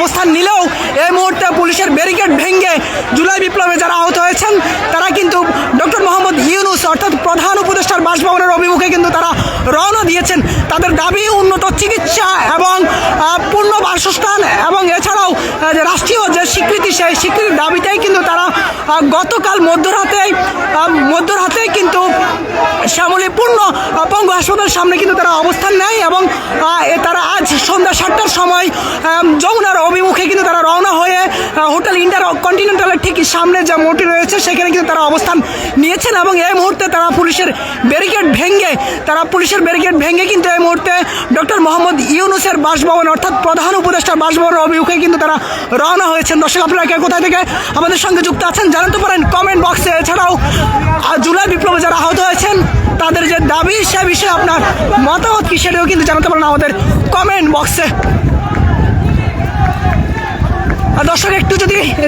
অবস্থান নিলেও এই মুহূর্তে পুলিশের ব্যারিকেড ভেঙে জুলাই বিপ্লবে যারা আহত হয়েছেন, তারা কিন্তু ডক্টর মোহাম্মদ ইউনুস, অর্থাৎ প্রধান উপদেষ্টার বাসভবনের অভিমুখে কিন্তু তারা রওনা দিয়েছেন। তাদের দাবি, উন্নত চিকিৎসা এবং পূর্ণ বাসস্থান এবং এছাড়াও রাষ্ট্রীয় যে স্বীকৃতি, সেই স্বীকৃতির দাবিতেই কিন্তু গতকাল মধ্যরাতে মধ্যরাতেই কিন্তু শ্যামলী পূর্ণ পঙ্গু হাসপাতালের সামনে কিন্তু তারা অবস্থান নেয় এবং তারা আজ সন্ধ্যা সাতটার সময় যমুনার অভিমুখে কিন্তু সামনে যে মোড়টি রয়েছে, সেখানে কিন্তু তারা অবস্থান নিয়েছেন এবং এই মুহূর্তে তারা পুলিশের ব্যারিকেড ভেঙে, তারা পুলিশের ব্যারিকেড ভেঙে কিন্তু এই মুহূর্তে ডক্টর মোহাম্মদ ইউনুসের বাসভবন অর্থাৎ প্রধান উপদেষ্টার বাসভবনের অভিমুখে কিন্তু তারা রওনা হয়েছেন। দর্শক, আপনারা কোথায় থেকে আমাদের সঙ্গে যুক্ত আছেন জানাতে পারেন কমেন্ট বক্সে এছাড়াও জুলাই বিপ্লবে যারা আহত হয়েছেন, তাদের যে দাবি, সে বিষয়ে আপনার মতামত কি সেটাও কিন্তু জানাতে পারেন আমাদের কমেন্ট বক্সে দর্শক, একটু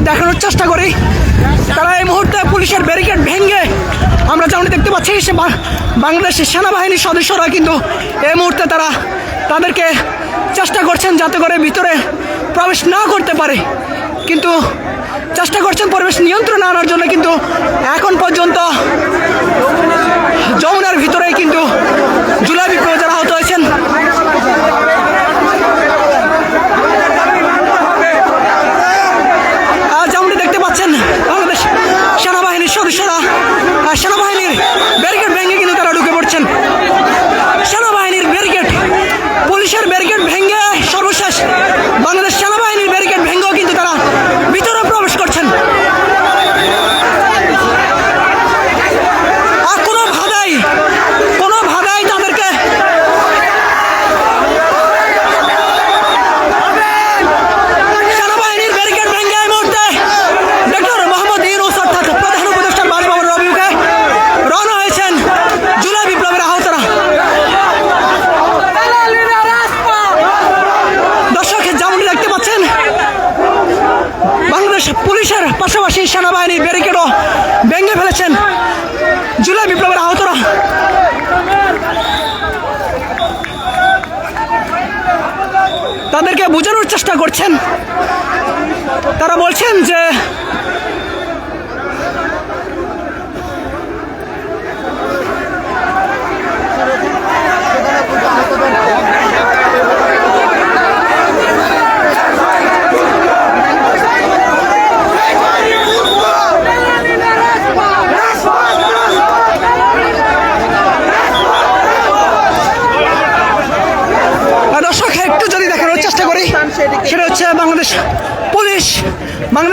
দেখানোর চেষ্টা করি। তারা এই মুহূর্তে পুলিশের ব্যারিকেড ভেঙে আমরা যেমন দেখতে পাচ্ছি, সে বাংলাদেশের সেনাবাহিনীর সদস্যরা কিন্তু এই মুহূর্তে তারা তাদেরকে চেষ্টা করছেন যাতে করে ভিতরে প্রবেশ না করতে পারে। কিন্তু চেষ্টা করছেন পরিবেশ নিয়ন্ত্রণে আনার জন্য, কিন্তু এখন পর্যন্ত যমুনার ভিতরে কিন্তু জুলাই বিপ্লবে যারা আহত হয়েছেন আহ, যেমনটি দেখতে পাচ্ছেন বাংলাদেশ সেনাবাহিনীর সদস্যরা আহ, সেনাবাহিনীর ব্যারিকেড ভেঙে কিন্তু তারা ঢুকে পড়ছেন সেনাবাহিনীর ব্যারিকেড পুলিশের ব্যারিকেড ভেঙে সর্বশেষ বাংলাদেশ সেনাবাহিনীর ব্যারিকেড ভেঙেও কিন্তু তারা ভিতরে প্রবেশ করছেন আর কোনো ভাদাই কোনো ভাদাই তাদেরকে সেনাবাহিনীর ব্যারিকেড ভেঙে এই মুহূর্তে ডক্টর মোহাম্মদ ইউনুস অর্থাৎ প্রধান উপদেষ্টার বাসভবনের অভিমুখে রওনা হয়েছেন জুলাই বিপ্লবের আহতরা দর্শক যেমনটি দেখতে পাচ্ছেন বাংলাদেশ পুলিশের পাশাপাশি সেনাবাহিনীর ব্যারিকেডও ভেঙে ফেলেছেন জুলাই বিপ্লবের আহতরা। তাদেরকে বোঝানোর চেষ্টা করছেন। তারা বলছেন যে দর্শক একটু যদি দেখানোর চেষ্টা করি সেটা হচ্ছে বাংলাদেশ পুলিশ বাংলাদেশ